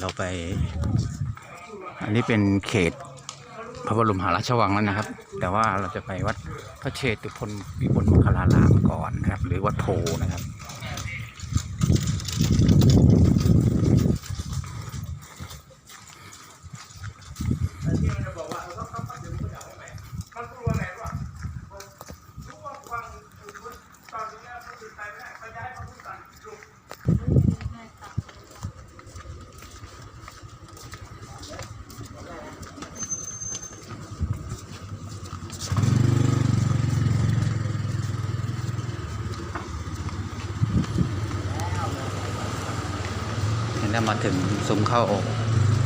เราไป อันนี้เป็นเขตพระบรมหาราชวังแล้วนะครับ แต่ว่าเราจะไปวัดพระเชตุพนวิบลมังคลารามก่อนนะครับ หรือวัดโพนะครับเห็ นแล้มาถึงซุ้มเข้า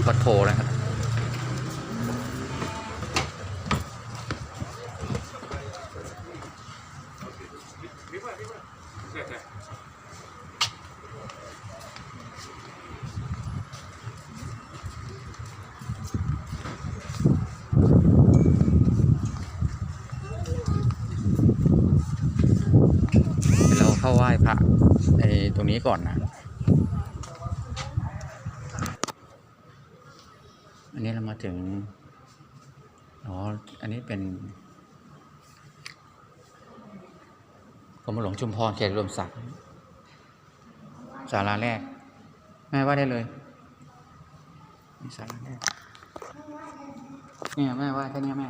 วัดโพแล้วครับเราเข้าไหว้พระในตรงนี้ก่อนนะ อันนี้เรามาถึง อ๋อ อันนี้เป็นกรมหลวงชุมพรเขตรวมศักดิ์ศาลาแรก แม่ว่าได้เลยนี่ศาลาแรกเนี่ยแม่ว่าแค่นี้แม่